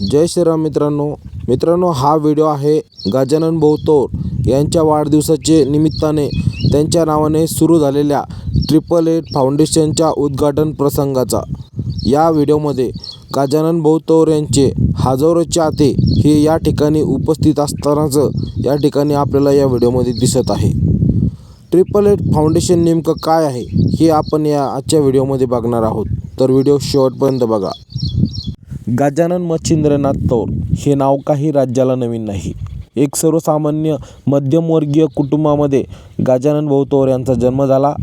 जय श्रीराम मित्रांनो. मित्रांनो हा व्हिडिओ आहे गजानन भाऊ यांच्या वाढदिवसाचे निमित्ताने त्यांच्या नावाने सुरू झालेल्या ट्रिपल एट फाउंडेशनच्या उद्घाटन प्रसंगाचा. या व्हिडिओमध्ये गजानन भाऊ यांचे हजारो चाहते हे या ठिकाणी उपस्थित असतानाचं या ठिकाणी आपल्याला या व्हिडिओमध्ये दिसत आहे. ट्रिपल एट फाउंडेशन नेमकं काय आहे हे आपण या आजच्या व्हिडिओमध्ये बघणार आहोत. तर व्हिडिओ शेवटपर्यंत बघा. गजानन मच्छिंद्रनाथ तौर हे नाव काही राज्याला नवीन नाही. एक सर्वसामान्य मध्यमवर्गीय कुटुंबामध्ये गजानन भाऊ तौर यांचा जन्म झाला.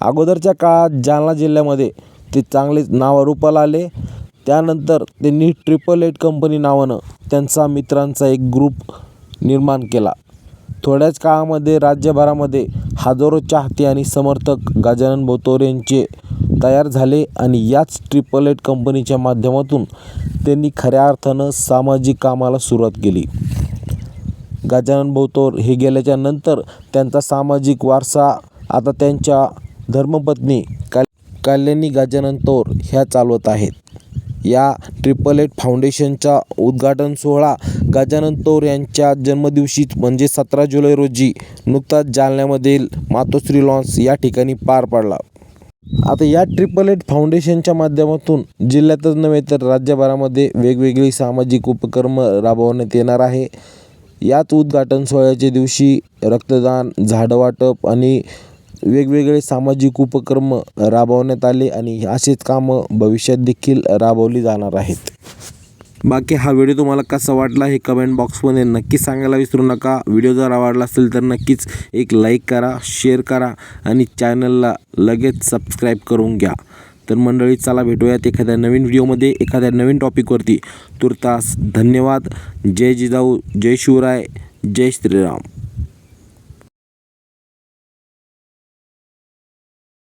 अगोदरच्या काळात जालना जिल्ह्यामध्ये ते चांगलेच नावारूपाला आले. त्यानंतर त्यांनी ट्रिपल एट कंपनी नावानं त्यांचा मित्रांचा एक ग्रुप निर्माण केला. थोड्याच काळामध्ये राज्यभरामध्ये हजारो चाहते आणि समर्थक गजानन भोतोर यांचे तयार झाले आणि याच ट्रिपल एट कंपनीच्या माध्यमातून त्यांनी खऱ्या अर्थानं सामाजिक कामाला सुरुवात केली. गजानन भोतोर हे गेल्याच्यानंतर त्यांचा सामाजिक वारसा आता त्यांच्या धर्मपत्नी काल कल्याणी गजानन तोर ह्या चालवत आहेत. या ट्रिपल एट फाउंडेशनचा उद्घाटन सोहळा गजानन तोर यांच्या जन्मदिवशी म्हणजे सतरा जुलै रोजी नुकताच जालन्यामधील मातोश्री लॉन्स या ठिकाणी पार पडला. आता या ट्रिपल एट फाउंडेशनच्या माध्यमातून जिल्ह्यातच नव्हे तर राज्यभरामध्ये वेगवेगळी सामाजिक उपक्रम राबवण्यात येणार आहे. याच उद्घाटन सोहळ्याच्या दिवशी रक्तदान झाडं वाटप आणि वेगवेगळे सामाजिक उपक्रम राबवण्यात आले आणि असेच कामं भविष्यात देखील राबवली जाणार आहेत. बाकी हा व्हिडिओ तुम्हाला कसा वाटला हे कमेंट बॉक्समध्ये नक्की सांगायला विसरू नका. व्हिडिओ जर आवडला असेल तर नक्कीच एक लाईक करा शेअर करा आणि चॅनलला लगेच सबस्क्राईब करून घ्या. तर मंडळी चला भेटूयात एखाद्या नवीन व्हिडिओमध्ये एखाद्या नवीन टॉपिकवरती तुर्तास धन्यवाद. जय जिजाऊ जय शिवराय जय श्रीराम.